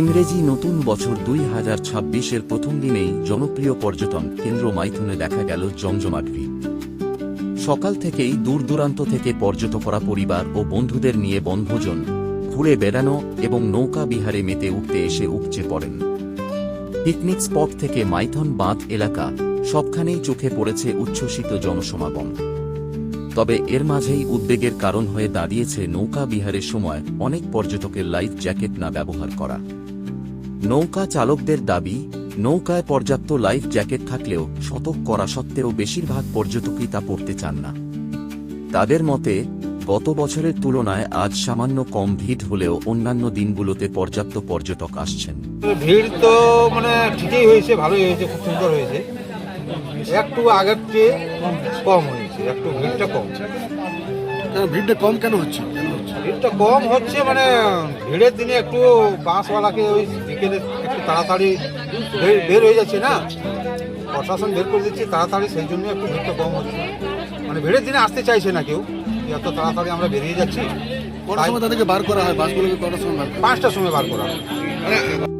ইংরেজি নতুন বছর দুই হাজার ছাব্বিশের প্রথম দিনেই জনপ্রিয় পর্যটন কেন্দ্র মাইথনে দেখা গেল জমজমাট ভিড়। সকাল থেকেই দূর দূরান্ত থেকে পর্যটকরা পরিবার ও বন্ধুদের নিয়ে বনভোজন, ঘুরে বেড়ানো এবং নৌকা বিহারে মেতে উঠতে এসে উপচে পড়েন। পিকনিক স্পট থেকে মাইথন বাঁধ এলাকা সবখানেই চোখে পড়েছে উচ্ছ্বসিত জনসমাগম। তবে এর মাঝেই উদ্বেগের কারণ হয়ে দাঁড়িয়েছে নৌকা বিহারের সময় অনেক পর্যটকের লাইফ জ্যাকেট না ব্যবহার করা। নৌকা চালকদের দাবি, নৌকায় পর্যাপ্ত লাইফ জ্যাকেট থাকলেও শতক করা সত্ত্বেও বেশিরভাগ পর্যটকই তা পড়তে চান না। তাদের মতে, গত বছরের তুলনায় আজ সামান্য কম ভিড় হলেও অন্যান্য দিনগুলোতে পর্যাপ্ত পর্যটক আসছেন। ভিড় তো মানে ঠিকই হয়েছে, ভালোই হয়েছে, খুব সুন্দর হয়েছে। একটু আগের চেয়ে কম হয়েছে। একটু ভিড়টা কম কেন ভিড়টা কম কেন হচ্ছে? কেন হচ্ছে? ভিড়টা কম হচ্ছে মানে ভিড়ের দিনে একটু বাসওয়ালাকে ওই বিকেলে একটু তাড়াতাড়ি বের- হয়ে যাচ্ছে না? প্রশাসন বের করে দিচ্ছে তাড়াতাড়ি সেই জন্য একটু ভিড়টা কম হচ্ছে। মানে ভিড়ের দিনে আসতে চাইছে না কেউ এত তাড়াতাড়ি আমরা বেরিয়ে যাচ্ছি। কটার সময় তাদেরকে বার করা হয়? বাসগুলোকে কটার সময় বার পাঁচটার সময় বার করা হয়।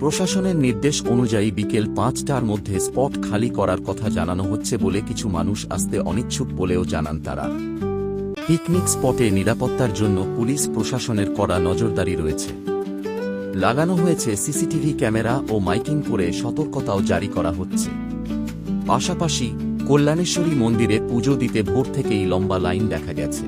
প্রশাসনের নির্দেশ অনুযায়ী বিকেল পাঁচটার মধ্যে স্পট খালি করার কথা জানানো হচ্ছে বলে কিছু মানুষ আসতে অনিচ্ছুক বলেও জানান তারা। পিকনিক স্পটে নিরাপত্তার জন্য পুলিশ প্রশাসনের কড়া নজরদারি রয়েছে। লাগানো হয়েছে সিসিটিভি ক্যামেরা ও মাইকিং করে সতর্কতাও জারি করা হচ্ছে। পাশাপাশি কল্যাণেশ্বরী মন্দিরে পুজো দিতে ভোর থেকেই লম্বা লাইন দেখা গেছে।